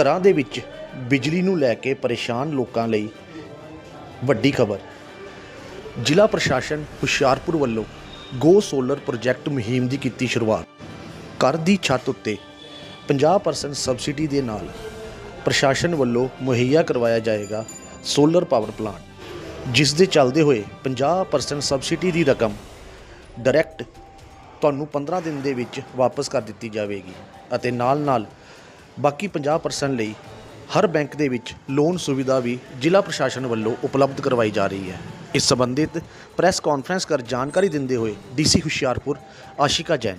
ਘਰਾਂ ਦੇ ਵਿੱਚ ਬਿਜਲੀ ਨੂੰ ਲੈ ਕੇ ਪਰੇਸ਼ਾਨ ਲੋਕਾਂ ਲਈ ਵੱਡੀ ਖਬਰ। ਜ਼ਿਲ੍ਹਾ ਪ੍ਰਸ਼ਾਸਨ ਹੁਸ਼ਿਆਰਪੁਰ ਵੱਲੋਂ ਗੋ ਸੋਲਰ ਪ੍ਰੋਜੈਕਟ ਮੁਹਿੰਮ ਦੀ ਕੀਤੀ ਸ਼ੁਰੂਆਤ। ਘਰ ਦੀ ਛੱਤ ਉੱਤੇ 50% ਸਬਸਿਡੀ ਦੇ ਨਾਲ ਪ੍ਰਸ਼ਾਸਨ ਵੱਲੋਂ ਮੁਹੱਈਆ ਕਰਵਾਇਆ ਜਾਏਗਾ ਸੋਲਰ ਪਾਵਰ ਪਲਾਂਟ ਜਿਸ ਦੇ ਚੱਲਦੇ ਹੋਏ 50% ਸਬਸਿਡੀ ਦੀ ਰਕਮ ਡਾਇਰੈਕਟ ਤੁਹਾਨੂੰ 15 ਦਿਨ ਦੇ ਵਿੱਚ ਵਾਪਸ ਕਰ ਦਿੱਤੀ ਜਾਵੇਗੀ ਅਤੇ ਨਾਲ-ਨਾਲ ਬਾਕੀ 50% ਲਈ ਹਰ ਬੈਂਕ ਦੇ ਵਿੱਚ ਲੋਨ ਸੁਵਿਧਾ ਵੀ ਜ਼ਿਲ੍ਹਾ ਪ੍ਰਸ਼ਾਸਨ ਵੱਲੋਂ ਉਪਲਬਧ ਕਰਵਾਈ ਜਾ ਰਹੀ ਹੈ। ਇਸ ਸੰਬੰਧਿਤ ਪ੍ਰੈਸ ਕਾਨਫਰੰਸ ਕਰ ਜਾਣਕਾਰੀ ਦਿੰਦੇ ਹੋਏ ਡੀਸੀ ਹੁਸ਼ਿਆਰਪੁਰ ਆਸ਼ਿਕਾ ਜੈਨ।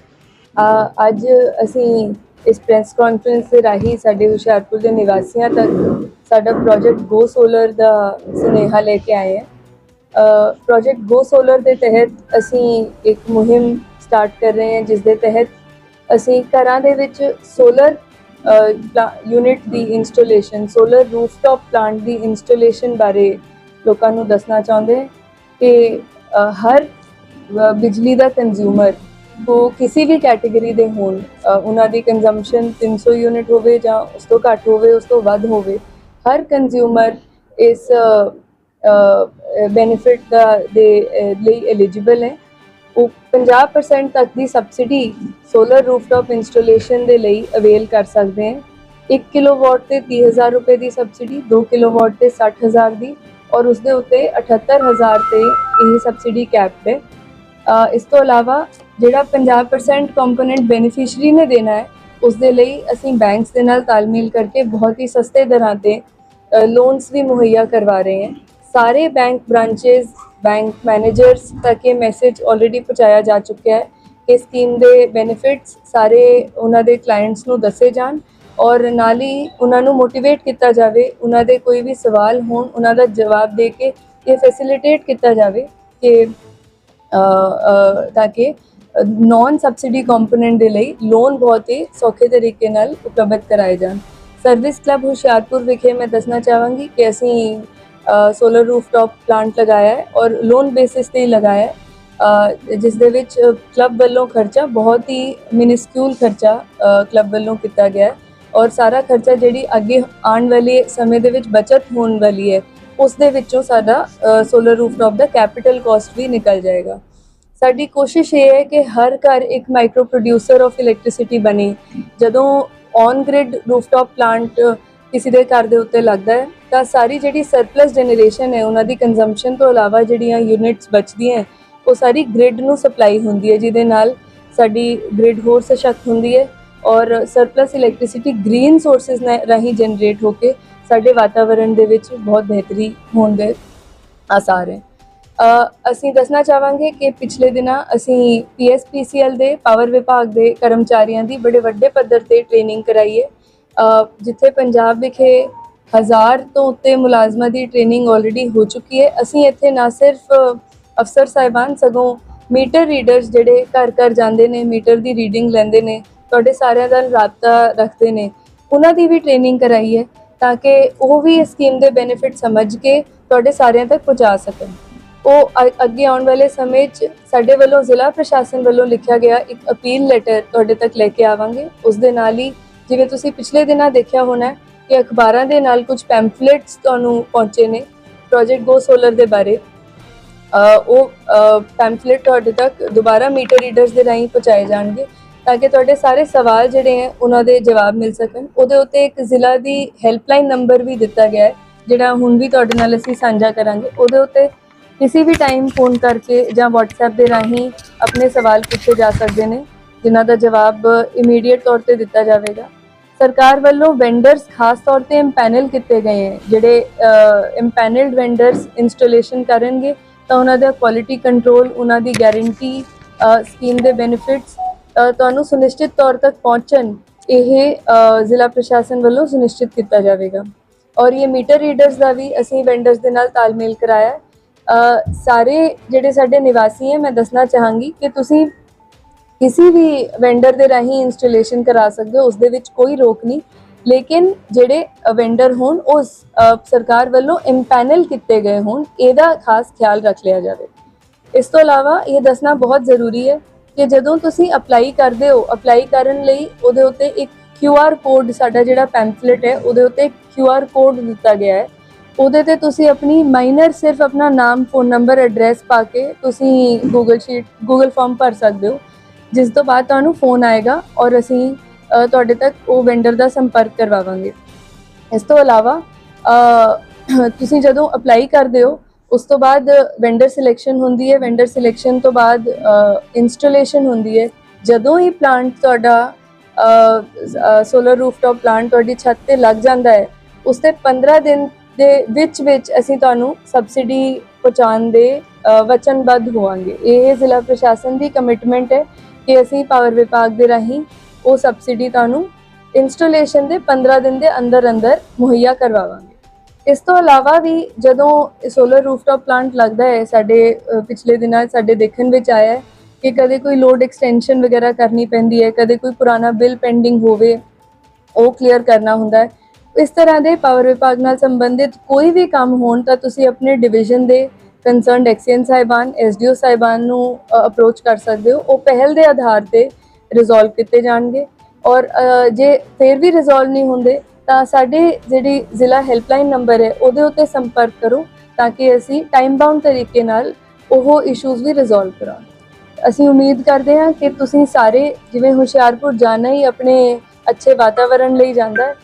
ਅੱਜ ਅਸੀਂ ਇਸ ਪ੍ਰੈਸ ਕਾਨਫਰੰਸ ਦੇ ਰਾਹੀਂ ਸਾਡੇ ਹੁਸ਼ਿਆਰਪੁਰ ਦੇ ਨਿਵਾਸੀਆਂ ਤੱਕ ਸਾਡਾ ਪ੍ਰੋਜੈਕਟ ਗੋ ਸੋਲਰ ਦਾ ਸੁਨੇਹਾ ਲੈ ਕੇ ਆਏ ਹਾਂ। ਪ੍ਰੋਜੈਕਟ ਗੋ ਸੋਲਰ ਦੇ ਤਹਿਤ ਅਸੀਂ ਇੱਕ ਮੁਹਿੰਮ ਸਟਾਰਟ ਕਰ ਰਹੇ ਹਾਂ, ਜਿਸ ਦੇ ਤਹਿਤ ਅਸੀਂ ਘਰਾਂ ਦੇ ਵਿੱਚ ਸੋਲਰ ਯੂਨਿਟ ਦੀ ਇੰਸਟਾਲੇਸ਼ਨ ਸੋਲਰ ਰੂਫਟਾਪ ਪਲਾਂਟ ਦੀ ਇੰਸਟਾਲੇਸ਼ਨ ਬਾਰੇ ਲੋਕਾਂ ਨੂੰ ਦੱਸਣਾ ਚਾਹੁੰਦੇ ਕਿ ਹਰ ਬਿਜਲੀ ਦਾ ਕੰਜ਼ਿਊਮਰ ਉਹ ਕਿਸੇ ਵੀ ਕੈਟਾਗਰੀ ਦੇ ਹੋਣ ਉਹਨਾਂ ਦੀ ਕੰਜ਼ੰਪਸ਼ਨ 300 ਯੂਨਿਟ ਹੋਵੇ ਜਾਂ ਉਸ ਤੋਂ ਘੱਟ ਹੋਵੇ, ਉਸ ਤੋਂ ਵੱਧ ਹੋਵੇ, ਹਰ ਕੰਜ਼ਿਊਮਰ ਇਸ ਬੈਨੀਫਿਟ ਦਾ ਦੇ ਲਈ ਐਲੀਜੀਬਲ ਹੈ। ਉਹ 50% ਤੱਕ ਦੀ ਸਬਸਿਡੀ ਸੋਲਰ ਰੂਫਟਾਪ ਇੰਸਟਾਲੇਸ਼ਨ ਦੇ ਲਈ ਅਵੇਲ ਕਰ ਸਕਦੇ ਹਨ 1 ਕਿਲੋਵਾਟ ਤੇ 30000 ਰੁਪਏ ਦੀ ਸਬਸਿਡੀ 2 ਕਿਲੋਵਾਟ ਤੇ 60000 ਦੀ ਔਰ ਉਸ ਦੇ ਉੱਤੇ 78000 ਤੇ ਇਹ ਸਬਸਿਡੀ ਕੈਪਡ ਹੈ। ਇਸ ਤੋਂ ਇਲਾਵਾ ਜਿਹੜਾ 50% ਕੰਪੋਨੈਂਟ ਬੈਨੀਫੀਸ਼ੀਅਰੀ ਨੇ ਦੇਣਾ ਹੈ ਉਸ ਦੇ ਲਈ ਅਸੀਂ ਬੈਂਕਸ ਦੇ ਨਾਲ ਤਾਲਮੇਲ ਕਰਕੇ ਬਹੁਤ ਹੀ ਸਸਤੇ ਦਰਾਂ ਤੇ ਲੋਨਸ ਵੀ ਮੁਹੱਈਆ ਕਰਵਾ ਰਹੇ ਹਾਂ। ਸਾਰੇ ਬੈਂਕ ਬ੍ਰਾਂਚੇਸ ਬੈਂਕ ਮੈਨੇਜਰਸ ਤੱਕ ਇਹ ਮੈਸੇਜ ਆਲਰੇਡੀ ਪਹੁੰਚਾਇਆ ਜਾ ਚੁੱਕਿਆ ਹੈ ਕਿ ਸਕੀਮ ਦੇ ਬੈਨੀਫਿਟਸ ਸਾਰੇ ਉਹਨਾਂ ਦੇ ਕਲਾਇੰਟਸ ਨੂੰ ਦੱਸੇ ਜਾਣ ਔਰ ਨਾਲ ਹੀ ਉਹਨਾਂ ਨੂੰ ਮੋਟੀਵੇਟ ਕੀਤਾ ਜਾਵੇ, ਉਹਨਾਂ ਦੇ ਕੋਈ ਵੀ ਸਵਾਲ ਹੋਣ, ਉਹਨਾਂ ਦਾ ਜਵਾਬ ਦੇ ਕੇ ਇਹ ਫੈਸਿਲਿਟੇਟ ਕੀਤਾ ਜਾਵੇ ਕਿ ਤਾਂ ਕਿ ਨਾਨ ਸਬਸਿਡੀ ਕੰਪੋਨੈਂਟ ਦੇ ਲਈ ਲੋਨ ਬਹੁਤ ਹੀ ਸੌਖੇ ਤਰੀਕੇ ਨਾਲ ਉਪਲਬਧ ਕਰਾਏ ਜਾਣ। ਸਰਵਿਸ ਕਲੱਬ ਹੁਸ਼ਿਆਰਪੁਰ ਵਿਖੇ ਮੈਂ ਦੱਸਣਾ ਚਾਹਾਂਗੀ ਕਿ ਅਸੀਂ ਸੋਲਰ ਰੂਫਟਾਪ ਪਲਾਂਟ ਲਗਾਇਆ ਹੈ ਔਰ ਲੋਨ ਬੇਸਿਸ ਤੇ ਹੀ ਲਗਾਇਆ ਹੈ। ਜਿਸ ਦੇ ਵਿੱਚ ਕਲੱਬ ਵੱਲੋਂ ਖਰਚਾ ਬਹੁਤ ਹੀ ਮਿਨਿਸਕਿਊਲ ਖਰਚਾ ਕਲੱਬ ਵੱਲੋਂ ਕੀਤਾ ਗਿਆ ਹੈ ਔਰ ਸਾਰਾ ਖਰਚਾ ਜਿਹੜੀ ਅੱਗੇ ਆਉਣ ਵਾਲੇ ਸਮੇਂ ਦੇ ਵਿੱਚ ਬਚਤ ਹੋਣ ਵਾਲੀ ਹੈ, ਉਸ ਦੇ ਵਿੱਚੋਂ ਸਾਡਾ ਸੋਲਰ ਰੂਫਟਾਪ ਦਾ ਕੈਪੀਟਲ ਕਾਸਟ ਵੀ ਨਿਕਲ ਜਾਏਗਾ। ਸਾਡੀ ਕੋਸ਼ਿਸ਼ ਇਹ ਹੈ ਕਿ ਹਰ ਘਰ ਇੱਕ ਮਾਈਕਰੋ ਪ੍ਰੋਡਿਊਸਰ ਆਫ ਇਲੈਕਟ੍ਰਿਸਿਟੀ ਬਣੇ। ਜਦੋਂ ਔਨ ਗ੍ਰਿਡ ਰੂਫਟਾਪ ਪਲਾਂਟ ਕਿਸੇ ਦੇ ਘਰ ਦੇ ਉੱਤੇ ਲੱਗਦਾ ਹੈ, ਤਾਂ ਸਾਰੀ ਜਿਹੜੀ ਸਰਪਲਸ ਜਨਰੇਸ਼ਨ ਹੈ, ਉਹਨਾਂ ਦੀ ਕੰਜ਼ੰਪਸ਼ਨ ਤੋਂ ਇਲਾਵਾ ਜਿਹੜੀਆਂ ਯੂਨਿਟਸ ਬਚਦੀਆਂ ਉਹ ਸਾਰੀ ਗ੍ਰਿਡ ਨੂੰ ਸਪਲਾਈ ਹੁੰਦੀ ਹੈ, ਜਿਹਦੇ ਨਾਲ ਸਾਡੀ ਗ੍ਰਿਡ ਹੋਰ ਸਸ਼ਕਤ ਹੁੰਦੀ ਹੈ ਔਰ ਸਰਪਲਸ ਇਲੈਕਟ੍ਰਿਸਿਟੀ ਗ੍ਰੀਨ ਸੋਰਸਸ ਰਾਹੀਂ ਜਨਰੇਟ ਹੋ ਕੇ ਸਾਡੇ ਵਾਤਾਵਰਣ ਦੇ ਵਿੱਚ ਬਹੁਤ ਬਿਹਤਰੀ ਹੋਣ ਦੇ ਆਸਾਰ ਹੈ। ਅਸੀਂ ਦੱਸਣਾ ਚਾਹਾਂਗੇ ਕਿ ਪਿਛਲੇ ਦਿਨਾਂ ਅਸੀਂ ਪੀਐਸਪੀਸੀਐਲ ਦੇ ਪਾਵਰ ਵਿਭਾਗ ਦੇ ਕਰਮਚਾਰੀਆਂ ਦੀ ਬੜੇ ਵੱਡੇ ਪੱਧਰ ਤੇ ਟ੍ਰੇਨਿੰਗ ਕਰਾਈ ਹੈ। ਜਿੱਥੇ ਪੰਜਾਬ ਵਿਖੇ ਹਜ਼ਾਰ ਤੋਂ ਉੱਤੇ ਮੁਲਾਜ਼ਮਾਂ ਦੀ ਟ੍ਰੇਨਿੰਗ ਆਲਰੇਡੀ ਹੋ ਚੁੱਕੀ ਹੈ। ਅਸੀਂ ਇੱਥੇ ਨਾ ਸਿਰਫ ਅਫਸਰ ਸਾਹਿਬਾਨ, ਸਗੋਂ ਮੀਟਰ ਰੀਡਰਸ ਜਿਹੜੇ ਘਰ ਘਰ ਜਾਂਦੇ ਨੇ ਮੀਟਰ ਦੀ ਰੀਡਿੰਗ ਲੈਂਦੇ ਨੇ, ਤੁਹਾਡੇ ਸਾਰਿਆਂ ਦਾ ਰਾਬਤਾ ਰੱਖਦੇ ਨੇ। ਉਹਨਾਂ ਦੀ ਵੀ ਟ੍ਰੇਨਿੰਗ ਕਰਾਈ ਹੈ ਤਾਂ ਕਿ ਉਹ ਵੀ ਇਸ ਸਕੀਮ ਦੇ ਬੈਨੀਫਿਟ ਸਮਝ ਕੇ ਤੁਹਾਡੇ ਸਾਰਿਆਂ ਤੱਕ ਪਹੁੰਚਾ ਸਕਣ। ਉਹ ਅੱਗੇ ਆਉਣ ਵਾਲੇ ਸਮੇਂ 'ਚ ਸਾਡੇ ਵੱਲੋਂ ਜ਼ਿਲ੍ਹਾ ਪ੍ਰਸ਼ਾਸਨ ਵੱਲੋਂ ਲਿਖਿਆ ਗਿਆ ਇੱਕ ਅਪੀਲ ਲੈਟਰ ਤੁਹਾਡੇ ਤੱਕ ਲੈ ਕੇ ਆਵਾਂਗੇ। ਉਸ ਦੇ ਨਾਲ ਹੀ ਜਿਵੇਂ ਤੁਸੀਂ ਪਿਛਲੇ ਦਿਨਾਂ ਦੇਖਿਆ ਹੋਣਾ ਕਿ ਅਖਬਾਰਾਂ ਦੇ ਨਾਲ ਕੁਝ ਪੈਂਫਲੇਟਸ ਤੁਹਾਨੂੰ ਪਹੁੰਚੇ ਨੇ ਪ੍ਰੋਜੈਕਟ ਗੋ ਸੋਲਰ ਦੇ ਬਾਰੇ। ਉਹ ਪੈਂਫਲੇਟ ਤੁਹਾਡੇ ਤੱਕ ਦੁਬਾਰਾ ਮੀਟਰ ਰੀਡਰਸ ਦੇ ਰਾਹੀਂ ਪਹੁੰਚਾਏ ਜਾਣਗੇ ਤਾਂ ਕਿ ਤੁਹਾਡੇ ਸਾਰੇ ਸਵਾਲ ਜਿਹੜੇ ਹੈ, ਉਹਨਾਂ ਦੇ ਜਵਾਬ ਮਿਲ ਸਕਣ। ਉਹਦੇ ਉੱਤੇ ਇੱਕ ਜ਼ਿਲ੍ਹਾ ਦੀ ਹੈਲਪਲਾਈਨ ਨੰਬਰ ਵੀ ਦਿੱਤਾ ਗਿਆ ਹੈ, ਜਿਹੜਾ ਹੁਣ ਵੀ ਤੁਹਾਡੇ ਨਾਲ ਅਸੀਂ ਸਾਂਝਾ ਕਰਾਂਗੇ। ਉਹਦੇ ਉੱਤੇ ਕਿਸੇ ਵੀ ਟਾਈਮ ਫੋਨ ਕਰਕੇ ਜਾਂ WhatsApp ਦੇ ਰਾਹੀਂ ਆਪਣੇ ਸਵਾਲ ਪੁੱਛੇ ਜਾ ਸਕਦੇ ਨੇ, ਜਿਨ੍ਹਾਂ ਦਾ ਜਵਾਬ ਇਮੀਡੀਏਟ ਤੌਰ ਤੇ ਦਿੱਤਾ ਜਾਵੇਗਾ। ਸਰਕਾਰ ਵੱਲੋਂ ਵੈਂਡਰਸ ਖਾਸ ਤੌਰ ਤੇ ਇੰਪੈਨਲ ਕੀਤੇ ਗਏ ਹੈ। ਜਿਹੜੇ ਇੰਪੈਨਲਡ ਵੈਂਡਰਸ ਇੰਸਟਾਲੇਸ਼ਨ ਕਰਨਗੇ, ਤਾਂ ਉਹਨਾਂ ਦਾ ਕੁਆਲਿਟੀ ਕੰਟਰੋਲ ਉਹਨਾਂ ਦੀ ਗਾਰੰਟੀ ਸਕੀਮ ਦੇ ਬੈਨੀਫਿਟਸ ਤੁਹਾਨੂੰ ਸੁਨਿਸ਼ਚਿਤ ਤੌਰ ਤੱਕ ਪਹੁੰਚਣ, ਇਹ ਜ਼ਿਲ੍ਹਾ ਪ੍ਰਸ਼ਾਸਨ ਵੱਲੋਂ ਸੁਨਿਸ਼ਚਿਤ ਕੀਤਾ ਜਾਵੇਗਾ। ਔਰ ਇਹ ਮੀਟਰ ਰੀਡਰਸ ਦਾ ਵੀ ਅਸੀਂ ਵੈਂਡਰਸ ਦੇ ਨਾਲ ਤਾਲਮੇਲ ਕਰਾਇਆ। ਸਾਰੇ ਜਿਹੜੇ ਸਾਡੇ ਨਿਵਾਸੀ ਹੈ, ਮੈਂ ਦੱਸਣਾ ਚਾਹਾਂਗੀ ਕਿ ਤੁਸੀਂ ਕਿਸੇ ਵੀ ਵੈਂਡਰ ਦੇ ਰਾਹੀਂ ਇੰਸਟਾਲੇਸ਼ਨ ਕਰਾ ਸਕਦੇ ਹੋ ਉਸ ਦੇ ਵਿੱਚ ਕੋਈ ਰੋਕ ਨਹੀਂ। ਲੇਕਿਨ ਜਿਹੜੇ ਵੈਂਡਰ ਹੋਣ, ਉਹ ਸਰਕਾਰ ਵੱਲੋਂ ਇੰਪੈਨਲ ਕੀਤੇ ਗਏ ਹੋਣ, ਇਹਦਾ ਖਾਸ ਖਿਆਲ ਰੱਖ ਲਿਆ ਜਾਵੇ। ਇਸ ਤੋਂ ਇਲਾਵਾ ਇਹ ਦੱਸਣਾ ਬਹੁਤ ਜ਼ਰੂਰੀ ਹੈ ਕਿ ਜਦੋਂ ਤੁਸੀਂ ਅਪਲਾਈ ਕਰਦੇ ਹੋ ਅਪਲਾਈ ਕਰਨ ਲਈ ਉਹਦੇ ਉੱਤੇ ਇੱਕ QR ਕੋਡ ਸਾਡਾ ਜਿਹੜਾ ਪੈਂਫਲੇਟ ਹੈ, ਉਹਦੇ ਉੱਤੇ QR ਕੋਡ ਦਿੱਤਾ ਗਿਆ ਹੈ। ਉਹਦੇ ਤੇ ਤੁਸੀਂ ਆਪਣੀ ਮਾਈਨਰ ਸਿਰਫ ਆਪਣਾ ਨਾਮ ਫੋਨ ਨੰਬਰ ਐਡਰੈਸ ਪਾ ਕੇ ਤੁਸੀਂ ਗੂਗਲ ਸ਼ੀਟ ਗੂਗਲ ਫਾਰਮ ਭਰ ਸਕਦੇ ਹੋ। ਜਿਸ ਤੋਂ ਬਾਅਦ ਤੁਹਾਨੂੰ ਫੋਨ ਆਏਗਾ ਔਰ ਅਸੀਂ ਤੁਹਾਡੇ ਤੱਕ ਉਹ ਵੈਂਡਰ ਦਾ ਸੰਪਰਕ ਕਰਵਾਵਾਂਗੇ। ਇਸ ਤੋਂ ਇਲਾਵਾ ਤੁਸੀਂ ਜਦੋਂ ਅਪਲਾਈ ਕਰਦੇ ਹੋ, ਉਸ ਤੋਂ ਬਾਅਦ ਵੈਂਡਰ ਸਿਲੈਕਸ਼ਨ ਹੁੰਦੀ ਹੈ ਵੈਂਡਰ ਸਿਲੈਕਸ਼ਨ ਤੋਂ ਬਾਅਦ ਇੰਸਟਾਲੇਸ਼ਨ ਹੁੰਦੀ ਹੈ। ਜਦੋਂ ਹੀ ਪਲਾਂਟ ਤੁਹਾਡਾ ਸੋਲਰ ਰੂਫਟਾਪ ਪਲਾਂਟ ਤੁਹਾਡੀ ਛੱਤ ਤੇ ਲੱਗ ਜਾਂਦਾ ਹੈ, ਉਸ ਤੇ 15 ਦਿਨ ਦੇ ਵਿੱਚ ਵਿੱਚ ਅਸੀਂ ਤੁਹਾਨੂੰ ਸਬਸਿਡੀ ਪਹੁੰਚਾਉਣ ਦੇ ਵਚਨਬੱਧ ਹੋਵਾਂਗੇ। ਇਹ ਜ਼ਿਲ੍ਹਾ ਪ੍ਰਸ਼ਾਸਨ ਦੀ ਕਮਿਟਮੈਂਟ ਹੈ ਕਿ ਅਸੀਂ ਪਾਵਰ ਵਿਭਾਗ ਦੇ ਰਾਹੀਂ ਉਹ ਸਬਸਿਡੀ ਤੁਹਾਨੂੰ ਇੰਸਟਾਲੇਸ਼ਨ ਦੇ 15 ਦਿਨ ਦੇ ਅੰਦਰ ਅੰਦਰ ਮੁਹੱਈਆ ਕਰਵਾਵਾਂਗੇ। ਇਸ ਤੋਂ ਇਲਾਵਾ ਵੀ ਜਦੋਂ ਸੋਲਰ ਰੂਫਟਾਪ ਪਲਾਂਟ ਲੱਗਦਾ ਹੈ, ਸਾਡੇ ਪਿਛਲੇ ਦਿਨਾਂ ਸਾਡੇ ਦੇਖਣ ਵਿੱਚ ਆਇਆ ਹੈ ਕਿ ਕਦੇ ਕੋਈ ਲੋਡ ਐਕਸਟੈਂਸ਼ਨ ਵਗੈਰਾ ਕਰਨੀ ਪੈਂਦੀ ਹੈ, ਕਦੇ ਕੋਈ ਪੁਰਾਣਾ ਬਿੱਲ ਪੈਂਡਿੰਗ ਹੋਵੇ, ਉਹ ਕਲੀਅਰ ਕਰਨਾ ਹੁੰਦਾ ਹੈ। ਇਸ ਤਰ੍ਹਾਂ ਦੇ ਪਾਵਰ ਵਿਭਾਗ ਨਾਲ ਸੰਬੰਧਿਤ ਕੋਈ ਵੀ ਕੰਮ ਹੋਣ ਤਾਂ ਤੁਸੀਂ ਆਪਣੇ ਡਿਵੀਜ਼ਨ ਦੇ ਕੰਸਰਨਡ ਐਕਸੀਐਨ ਸਾਹਿਬਾਨ ਐਸਡੀਓ ਸਾਹਿਬਾਨ ਨੂੰ ਅਪਰੋਚ ਕਰ ਸਕਦੇ ਹੋ। ਉਹ ਪਹਿਲ ਦੇ ਆਧਾਰ ਤੇ ਰਿਜ਼ੋਲਵ ਕੀਤੇ ਜਾਣਗੇ। ਔਰ ਜੇ ਫਿਰ ਵੀ ਰਿਜ਼ੋਲਵ ਨਹੀਂ ਹੁੰਦੇ, ਤਾਂ ਸਾਡੇ ਜਿਹੜੀ ਜ਼ਿਲ੍ਹਾ ਹੈਲਪਲਾਈਨ ਨੰਬਰ ਹੈ, ਉਹਦੇ ਉੱਤੇ ਸੰਪਰਕ ਕਰੋ, ਤਾਂ ਕਿ ਅਸੀਂ ਟਾਈਮ ਬਾਉਂਡ ਤਰੀਕੇ ਨਾਲ ਉਹ ਇਸ਼ੂਜ਼ ਵੀ ਰਿਜ਼ੋਲਵ ਕਰਾਂ ਅਸੀਂ ਉਮੀਦ ਕਰਦੇ ਹਾਂ ਕਿ ਤੁਸੀਂ ਸਾਰੇ ਜਿਵੇਂ ਹੁਸ਼ਿਆਰਪੁਰ ਜਾਣਾ ਹੀ ਆਪਣੇ ਅੱਛੇ ਵਾਤਾਵਰਣ ਲਈ ਜਾਂਦਾ ਹੈ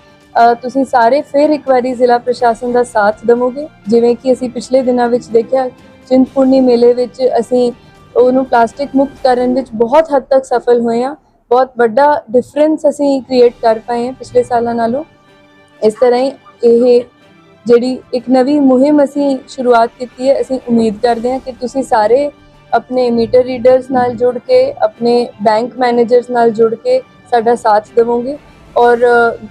ਤੁਸੀਂ ਸਾਰੇ ਫਿਰ ਇੱਕ ਵਾਰੀ ਜ਼ਿਲ੍ਹਾ ਪ੍ਰਸ਼ਾਸਨ ਦਾ ਸਾਥ ਦੇਵੋਗੇ? ਜਿਵੇਂ ਕਿ ਅਸੀਂ ਪਿਛਲੇ ਦਿਨਾਂ ਵਿੱਚ ਦੇਖਿਆ, ਚਿੰਤਪੁਰਨੀ ਮੇਲੇ ਵਿੱਚ ਅਸੀਂ ਉਹਨੂੰ ਪਲਾਸਟਿਕ ਮੁਕਤ ਕਰਨ ਵਿੱਚ ਬਹੁਤ ਹੱਦ ਤੱਕ ਸਫਲ ਹੋਏ ਹਾਂ। ਬਹੁਤ ਵੱਡਾ ਡਿਫਰੈਂਸ ਅਸੀਂ ਕ੍ਰੀਏਟ ਕਰ ਪਾਏ ਹਾਂ ਪਿਛਲੇ ਸਾਲਾਂ ਨਾਲੋਂ। ਇਸ ਤਰ੍ਹਾਂ ਹੀ ਇਹ ਜਿਹੜੀ ਇੱਕ ਨਵੀਂ ਮੁਹਿੰਮ ਅਸੀਂ ਸ਼ੁਰੂਆਤ ਕੀਤੀ ਹੈ, ਅਸੀਂ ਉਮੀਦ ਕਰਦੇ ਹਾਂ ਕਿ ਤੁਸੀਂ ਸਾਰੇ ਆਪਣੇ ਮੀਟਰ ਰੀਡਰਸ ਨਾਲ ਜੁੜ ਕੇ, ਆਪਣੇ ਬੈਂਕ ਮੈਨੇਜਰਸ ਨਾਲ ਜੁੜ ਕੇ ਸਾਡਾ ਸਾਥ ਦੇਵੋਗੇ। ਔਰ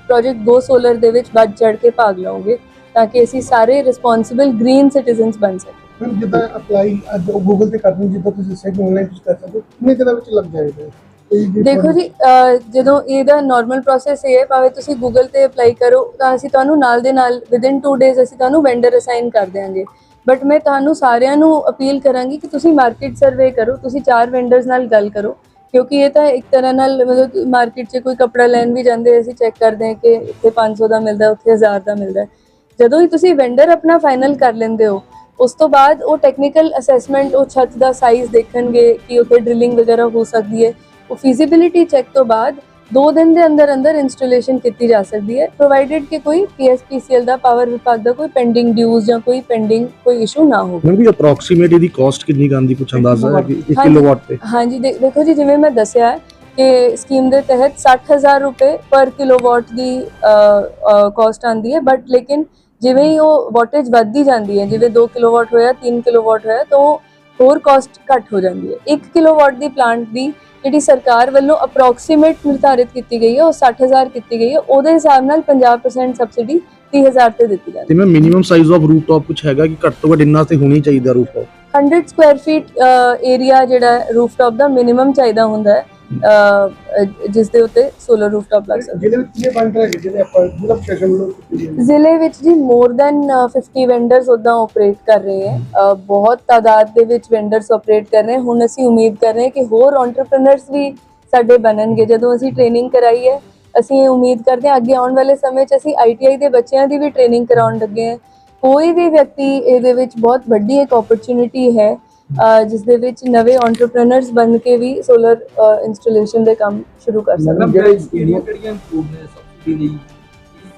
ਪ੍ਰੋਜੈਕਟ ਗੋ ਸੋਲਰ ਦੇ ਵਿੱਚ ਵੱਧ ਚੜ ਕੇ ਭਾਗ ਲਓਗੇ ਤਾਂ ਕਿ ਅਸੀਂ ਸਾਰੇ ਰਿਸਪੌਂਸਿਬਲ ਗ੍ਰੀਨ ਸਿਟੀਜ਼ਨਸ ਬਣ ਸਕੀਏ। ਜਿੱਦਾਂ ਅਪਲਾਈ ਅੱਜ ਗੂਗਲ ਤੇ ਕਰਨੀ ਜਿੱਦਾਂ ਤੁਸੀਂ ਸੈਟ ਆਨਲਾਈਨ ਕਰ ਸਕਦੇ ਹੋ ਕਿੰਨੇ ਦਿਨਾਂ ਵਿੱਚ ਲੱਗ ਜਾਏਗਾ ਦੇਖੋ ਜੀ ਜਦੋਂ ਇਹਦਾ ਨਾਰਮਲ ਪ੍ਰੋਸੈਸ ਇਹ ਹੈ ਭਾਵੇਂ ਤੁਸੀਂ ਗੂਗਲ ਤੇ ਅਪਲਾਈ ਕਰੋ ਤਾਂ ਅਸੀਂ ਤੁਹਾਨੂੰ ਨਾਲ ਦੇ ਨਾਲ ਵਿਦਿਨ 2 ਡੇਜ਼ ਅਸੀਂ ਤੁਹਾਨੂੰ ਵੈਂਡਰ ਅਸਾਈਨ ਕਰ ਦਿਆਂਗੇ। ਬਟ ਮੈਂ ਤੁਹਾਨੂੰ ਸਾਰਿਆਂ ਨੂੰ ਅਪੀਲ ਕਰਾਂਗੀ ਕਿ ਤੁਸੀਂ ਮਾਰਕੀਟ ਸਰਵੇ ਕਰੋ ਤੁਸੀਂ ਚਾਰ ਵੈਂਡਰਸ ਨਾਲ ਗੱਲ ਕਰੋ ਕਿਉਂਕਿ ਇਹ ਤਾਂ ਇੱਕ ਤਰ੍ਹਾਂ ਨਾਲ ਮਤਲਬ ਮਾਰਕੀਟ 'ਚ ਕੋਈ ਕੱਪੜਾ ਲੈਣ ਵੀ ਜਾਂਦੇ, ਅਸੀਂ ਚੈੱਕ ਕਰਦੇ ਹਾਂ ਕਿ ਇੱਥੇ 500 ਦਾ ਮਿਲਦਾ, ਉੱਥੇ 1000 ਦਾ ਮਿਲਦਾ। ਜਦੋਂ ਹੀ ਤੁਸੀਂ ਵੈਂਡਰ ਆਪਣਾ ਫਾਈਨਲ ਕਰ ਲੈਂਦੇ ਹੋ, ਉਸ ਤੋਂ ਬਾਅਦ ਉਹ ਟੈਕਨੀਕਲ ਅਸੈਸਮੈਂਟ ਉਹ ਛੱਤ ਦਾ ਸਾਈਜ਼ ਦੇਖਣਗੇ ਕਿ ਉੱਥੇ ਡ੍ਰਿਲਿੰਗ ਵਗੈਰਾ ਹੋ ਸਕਦੀ ਹੈ। ਉਹ ਫੀਜ਼ੀਬਿਲਿਟੀ ਚੈੱਕ ਤੋਂ ਬਾਅਦ 2 ਦਿਨ ਦੇ ਅੰਦਰ ਅੰਦਰ ਇੰਸਟਾਲੇਸ਼ਨ ਕੀਤੀ ਜਾ ਸਕਦੀ ਹੈ ਪ੍ਰੋਵਾਈਡਡ ਕਿ ਕੋਈ ਪੀਐਸਪੀਸੀਐਲ ਦਾ ਪਾਵਰ ਵਿਭਾਗ ਦਾ ਕੋਈ ਪੈਂਡਿੰਗ ਡਿਊਜ਼ ਜਾਂ ਕੋਈ ਪੈਂਡਿੰਗ ਕੋਈ ਇਸ਼ੂ ਨਾ ਹੋਵੇ ਮੈਨੂੰ ਵੀ ਅਪਰੋਕਸੀਮੇਟ ਇਹਦੀ ਕਾਸਟ ਕਿੰਨੀ ਕੁ ਆਉਂਦੀ ਕੁਛ ਅੰਦਾਜ਼ਾ ਹੈ ਕਿ 1 ਹਾਂਜੀ। ਕਿਲੋਵਾਟ ਤੇ ਹਾਂਜੀ ਦੇਖੋ ਜੀ ਜਿਵੇਂ ਮੈਂ ਦੱਸਿਆ ਕਿ ਸਕੀਮ ਦੇ ਤਹਿਤ 60000 ਰੁਪਏ ਪਰ ਕਿਲੋਵਾਟ ਦੀ ਕਾਸਟ ਆਂਦੀ ਹੈ ਬਟ ਲੇਕਿਨ ਜਿਵੇਂ ਹੀ ਉਹ ਵਾਟੇਜ ਵੱਧਦੀ ਜਾਂਦੀ ਹੈ ਜਿਵੇਂ 2 ਕਿਲੋਵਾਟ ਹੋਇਆ 3 ਕਿਲੋਵਾਟ ਹੋਇਆ ਤਾਂ ਹੋਰ ਕਾਸਟ ਘੱਟ ਹੋ ਜਾਂਦੀ ਹੈ। 1 ਕਿਲੋਵਾਟ ਦੀ ਪਲਾਂਟ ਦੀ ਜਿਹੜੀ ਸਰਕਾਰ ਵੱਲੋਂ ਅਪਰੋਕਸੀਮੇਟ ਨਿਰਧਾਰਿਤ ਕੀਤੀ ਗਈ ਹੈ ਉਹ 60000 ਕੀਤੀ ਗਈ ਹੈ। ਉਹਦੇ ਹਿਸਾਬ ਨਾਲ 50% ਸਬਸਿਡੀ 30000 ਤੇ ਦਿੱਤੀ ਜਾਂਦੀ ਤੇ ਮੈਂ ਮਿਨੀਮਮ ਸਾਈਜ਼ ਆਫ ਰੂਫਟਾਪ ਕੁਛ ਹੈਗਾ ਕਿ ਘੱਟ ਤੋਂ ਘੱਟ ਇੰਨਾ ਤੇ ਹੋਣੀ ਚਾਹੀਦਾ ਰੂਫਟਾਪ ਹੈ 100 ਸਕੁਆਇਰ ਫੀਟ ਏਰੀਆ ਜਿਹੜਾ ਰੂਫਟਾਪ ਦਾ ਮਿਨੀਮਮ ਚਾਹੀਦਾ ਹੁੰਦਾ ਹੈ। ਜਿਸ ਦੇ ਉੱਤੇ ਸੋਲਰ ਰੂਫਟਾਪ ਲੱਗ ਸਕਦਾ ਜ਼ਿਲ੍ਹੇ ਵਿੱਚ ਜੀ ਮੋਰ ਦੈਨ 50 ਵੈਂਡਰਸ ਉਦਾਂ ਆਪਰੇਟ ਕਰ ਰਹੇ ਹੈ। ਬਹੁਤ ਤਾਦਾਦ ਦੇ ਵਿੱਚ ਵੈਂਡਰਸ ਆਪਰੇਟ ਕਰ ਰਹੇ ਹੁਣ ਅਸੀਂ ਉਮੀਦ ਕਰ ਰਹੇ ਹਾਂ ਕਿ ਹੋਰ ਐਂਟਰਪ੍ਰੀਨਰਸ ਵੀ ਸਾਡੇ ਬਣਨਗੇ। ਜਦੋਂ ਅਸੀਂ ਟ੍ਰੇਨਿੰਗ ਕਰਾਈ ਹੈ ਅਸੀਂ ਉਮੀਦ ਕਰਦੇ ਹਾਂ ਅੱਗੇ ਆਉਣ ਵਾਲੇ ਸਮੇਂ 'ਚ ਅਸੀਂ ਆਈਟੀਆਈ ਦੇ ਬੱਚਿਆਂ ਦੀ ਵੀ ਟ੍ਰੇਨਿੰਗ ਕਰਾਉਣ ਲੱਗੇ ਹਾਂ। ਕੋਈ ਵੀ ਵਿਅਕਤੀ ਇਹਦੇ ਵਿੱਚ ਬਹੁਤ ਵੱਡੀ ਇੱਕ ਓਪਰਚੁਨਿਟੀ ਹੈ। ਜਿਸ ਦੇ ਵਿੱਚ ਨਵੇਂ ਐਂਟਰਪ੍ਰੀਨਰਸ ਬਣ ਕੇ ਵੀ ਸੋਲਰ ਇੰਸਟਾਲੇਸ਼ਨ ਦੇ ਕੰਮ ਸ਼ੁਰੂ ਕਰ ਸਕਦੇ ਮੈਡਮ, ਜਿਹੜੇ ਜਿਹੜੇ ਕਿਹੜੀਆਂ ਕਿਹੜੀਆਂ ਇੰਕਲੂਡ ਨੇ ਸਬਸਿਡੀ ਲਈ?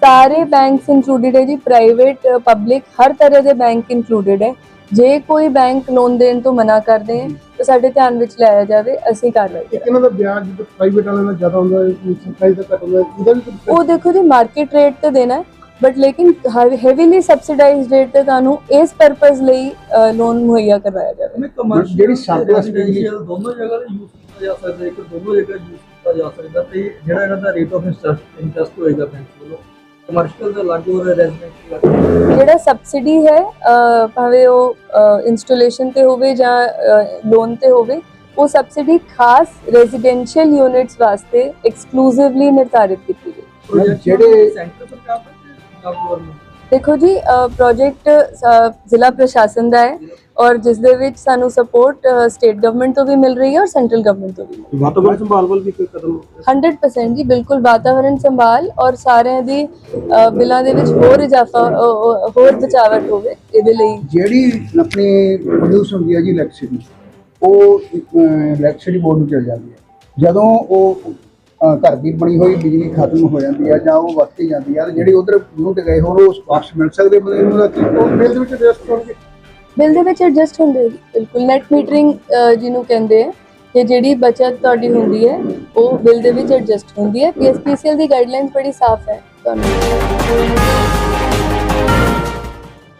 ਸਾਰੇ ਬੈਂਕਸ ਇੰਕਲੂਡਡ ਹੈ ਜੀ ਪ੍ਰਾਈਵੇਟ ਪਬਲਿਕ ਹਰ ਤਰ੍ਹਾਂ ਦੇ ਬੈਂਕ ਇੰਕਲੂਡਡ ਹੈ। ਜੇ ਕੋਈ ਬੈਂਕ ਲੋਨ ਦੇਣ ਤੋਂ ਮਨਾ ਕਰਦੇ ਹੈ ਤਾਂ ਸਾਡੇ ਧਿਆਨ ਵਿੱਚ ਲਿਆਇਆ ਜਾਵੇ ਅਸੀਂ ਕਾਰਵਾਈ ਕਿ ਕਰਾਂਗੇ ਇਹਨਾਂ ਦਾ ਵਿਆਜ ਜਿੱਦਾਂ ਪ੍ਰਾਈਵੇਟ ਵਾਲਿਆਂ ਦਾ ਜ਼ਿਆਦਾ ਹੁੰਦਾ ਹੈ ਸਰਕਾਰੀ ਦਾ ਘੱਟ ਹੁੰਦਾ ਹੈ ਇਹਦਾ ਵੀ ਕੁਝ ਉਹ ਦੇਖੋ ਜੀ ਮਾਰਕੀਟ ਰੇਟ ਤੇ ਦੇਣਾ ਹੈ। ਬਟ ਲੇਕਿਨ ਹੈਵੀਲੀ ਸਬਸਿਡਾਈਜ਼ਡ ਰੇਟ ਤੇ ਤੁਹਾਨੂੰ ਇਸ ਪਰਪਸ ਲਈ ਲੋਨ ਮੁਹੱਈਆ ਕਰਵਾਇਆ ਜਾਵੇ ਜਿਹੜੀ ਸਾਡੇ ਵਾਸਤੇ ਰੈਜ਼ੀਡੈਂਸ਼ੀਅਲ ਦੋਨੋਂ ਜਗ੍ਹਾ ਤੇ ਯੂਜ਼ ਕੀਤਾ ਜਾ ਸਕਦਾ ਇੱਕ ਦੋਨੋਂ ਜਗ੍ਹਾ ਯੂਜ਼ ਕੀਤਾ ਜਾ ਸਕਦਾ ਤੇ ਜਿਹੜਾ ਇਹਨਾਂ ਦਾ ਰੇਟ ਆਫ ਇੰਟਰਸਟ ਇੰਟਰਸਟ ਹੋਏਗਾ ਬੈਂਕ ਵੱਲੋਂ। ਕਮਰਸ਼ੀਅਲ ਦਾ ਅਲੱਗ ਹੋ ਰਿਹਾ ਰੈਜ਼ੀਡੈਂਸ਼ੀਅਲ ਅਲੱਗ ਜਿਹੜਾ ਸਬਸਿਡੀ ਹੈ ਭਾਵੇਂ ਉਹ ਇੰਸਟਾਲੇਸ਼ਨ ਤੇ ਹੋਵੇ ਜਾਂ ਲੋਨ ਤੇ ਹੋਵੇ ਉਹ ਸਬਸਿਡੀ ਖਾਸ ਰੈਜ਼ੀਡੈਂਸ਼ੀਅਲ ਯੂਨਿਟਸ ਵਾਸਤੇ ਐਕਸਕਲੂਸਿਵਲੀ ਨਿਰਧਾਰਿਤ ਕੀਤੀ ਗਈ। ਜਿਹੜੇ- ਸੈਂਟਰ ਸਰਕਾਰ ਦੇਖੋ ਜੀ ਪ੍ਰੋਜੈਕਟ ਜ਼ਿਲ੍ਹਾ ਪ੍ਰਸ਼ਾਸਨ ਦਾ ਹੈ ਔਰ ਜਿਸ ਦੇ ਵਿੱਚ ਸਾਨੂੰ ਸਪੋਰਟ ਸਟੇਟ ਗਵਰਨਮੈਂਟ ਤੋਂ ਵੀ ਮਿਲ ਰਹੀ ਹੈ ਔਰ ਸੈਂਟਰਲ ਗਵਰਨਮੈਂਟ ਤੋਂ ਵੀ ਵਾਤਾਵਰਣ ਸੰਭਾਲ ਵੱਲ ਵੀ ਕੋਈ ਕਦਮ 100% ਜੀ ਬਿਲਕੁਲ ਵਾਤਾਵਰਣ ਸੰਭਾਲ ਔਰ ਸਾਰਿਆਂ ਦੀ ਬਿੱਲਾਂ ਦੇ ਵਿੱਚ ਹੋਰ ਇਜ਼ਾਫਾ ਹੋਰ ਬਚਾਵਟ ਹੋਵੇ ਇਹਦੇ ਲਈ। ਜਿਹੜੀ ਆਪਣੀ ਪ੍ਰੋਡਿਊਸ ਹੁੰਦੀ ਹੈ ਜੀ ਇਲੈਕਟ੍ਰਿਸਿਟੀ ਉਹ ਇਲੈਕਟ੍ਰਿਸਿਟੀ ਬੋਰਡ ਨੂੰ ਚਲ ਜਾਂਦੀ ਹੈ। ਜਦੋਂ ਉਹ ਘਰ ਦੀ ਬਣੀ ਹੋਈ ਬਿਜਲੀ ਖਤਮ ਹੋ ਜਾਂਦੀ ਹੈ ਜਾਂ ਉਹ ਵਰਤੀ ਜਾਂਦੀ ਹੈ ਤੇ ਜਿਹੜੀ ਉਧਰ ਯੂਨਿਟ ਗਏ ਹੋਣ, ਉਹ ਸਪਾਰਕਸ ਮਿਲ ਸਕਦੇ ਮਤਲਬ ਉਹਦਾ ਕੀ ਉਹ ਬਿੱਲ ਦੇ ਵਿੱਚ ਐਡਜਸਟ ਹੋਣਗੇ? ਬਿੱਲ ਦੇ ਵਿੱਚ ਐਡਜਸਟ ਹੁੰਦੇ ਬਿਲਕੁਲ। ਨੈਟ ਮੀਟਰਿੰਗ ਜਿਹਨੂੰ ਕਹਿੰਦੇ ਆ, ਕਿ ਜਿਹੜੀ ਬਚਤ ਤੁਹਾਡੀ ਹੁੰਦੀ ਹੈ, ਉਹ ਬਿੱਲ ਦੇ ਵਿੱਚ ਐਡਜਸਟ ਹੁੰਦੀ ਹੈ। ਪੀਐਸਪੀਸੀਐਲ ਦੀ ਗਾਈਡਲਾਈਨਸ ਬੜੀ ਸਾਫ਼ ਹੈ। ਤੁਹਾਨੂੰ